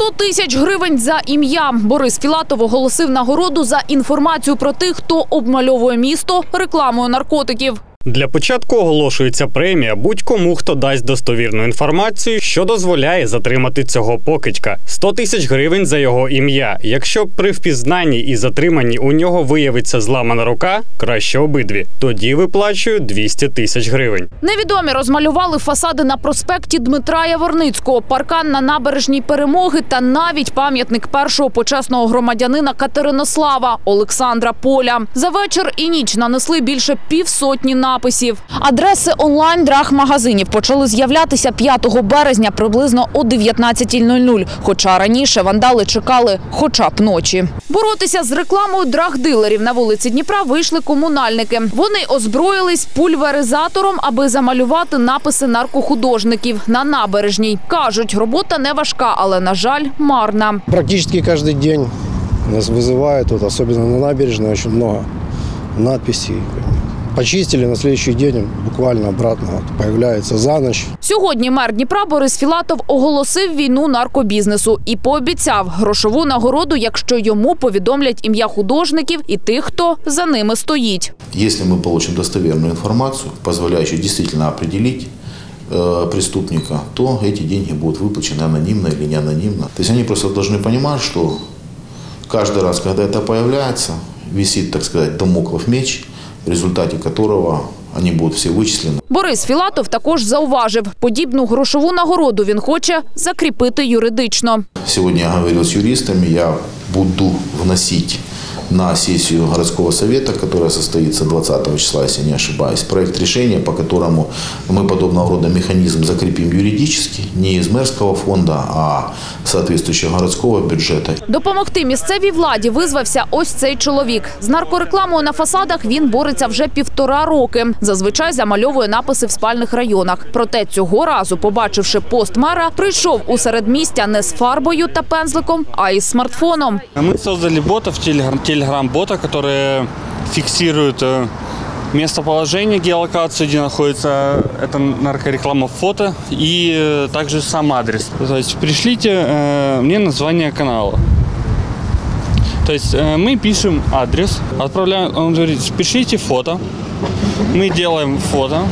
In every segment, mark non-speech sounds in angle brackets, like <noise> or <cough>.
100 тисяч гривень за ім'я. Борис Філатов оголосив нагороду за інформацію про тих, хто обмальовує місто рекламою наркотиків. Для початку оголошується премія будь-кому, хто дасть достовірну інформацію, що дозволяє затримати цього покидька. 100 тисяч гривень за його ім'я. Якщо при впізнанні і затриманні у нього виявиться зламана рука, краще обидві. Тоді виплачую 200 тисяч гривень. Невідомі розмалювали фасади на проспекті Дмитра Яворницького, паркан на набережній перемоги та навіть пам'ятник першого почесного громадянина Катеринослава Олександра Поля. За вечір і ніч нанесли більше півсотні написів. Адреси онлайн драг-магазинів почали з'являтися 5 березня приблизно о 19.00. Хоча раніше вандали чекали хоча б ночі. Боротися з рекламою драг-дилерів на вулиці Дніпра вийшли комунальники. Вони озброїлись пульверизатором, аби замалювати написи наркохудожників на набережній. кажуть, робота не важка, але на жаль, марна. Практически каждый день нас вызывают, вот, особенно на набережной, очень много надписей. Почистили, на следующий день буквально обратно вот, появляется за ночь. Сьогодні мер Дніпра Борис Філатов оголосив війну наркобізнесу і пообіцяв грошову нагороду, якщо йому повідомлять ім'я художників і тих, хто за ними стоїть. Если мы получим достоверную информацию, позволяющую действительно определить э, преступника, то эти деньги будут выплачены анонимно или не анонимно. То есть они просто должны понимать, что каждый раз, когда это появляется, висит, так сказать, домоклов меч, в результате которого вони будуть всі вичислені. Борис Філатов також зауважив, подібну грошову нагороду він хоче закріпити юридично. Сьогодні я говорив з юристами, я буду вносить на сессию городского совета, которая состоится 20 числа, если не ошибаюсь, проект решения, по которому мы подобного рода механизм закрепим юридически, не из мэрского фонда, а соответствующего городского бюджета. Допомогти місцевій владі визвався ось цей чоловік. З наркорекламою на фасадах він бореться вже півтора роки. Зазвичай замальовує написи в спальних районах. Проте цього разу, побачивши пост мера, прийшов у середмістя не з фарбою та пензликом, а із смартфоном. Мы создали ботов, телеграм-бота, которые фиксируют э, местоположение, геолокацию, где находится эта наркореклама фото и э, также сам адрес. То есть пришлите э, мне название канала. То есть мы пишем адрес, отправляем, он говорит, пишите фото, мы делаем фото.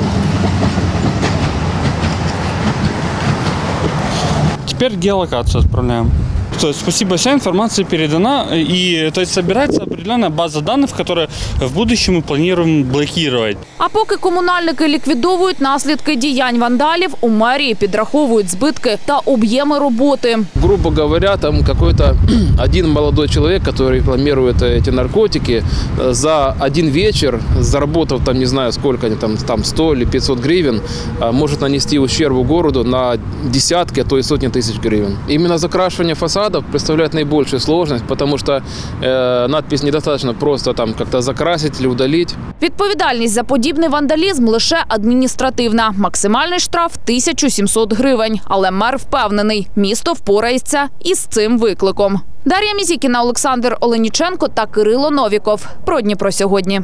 Теперь геолокацию отправляем. То есть, спасибо, вся информация передана, и то есть собирается определенная база данных, которую в будущем мы планируем блокировать. А поки комунальники ліквідовують наслідки діянь вандалів, у мерії підраховують збитки та об'єми роботи. грубо говоря, там какой-то <clears throat> один молодой человек, который рекламирует эти наркотики, э, за один вечер, заработав там не знаю сколько, они там, там 100 или 500 гривен, э, может нанести ущерб городу на десятки, а то и сотни тысяч гривен. Именно закрашивание фасадов представляет наибольшую сложность, потому что э, надпись недостаточно просто там как-то закрасить или удалить. Відповідальність за подібний вандалізм лише адміністративна. Максимальний штраф 1700 гривень. Але мер впевнений, місто впорається із цим викликом. Дар'я Мізікіна, Олександр Оленіченко та Кирило Новіков. Про Дніпро сьогодні.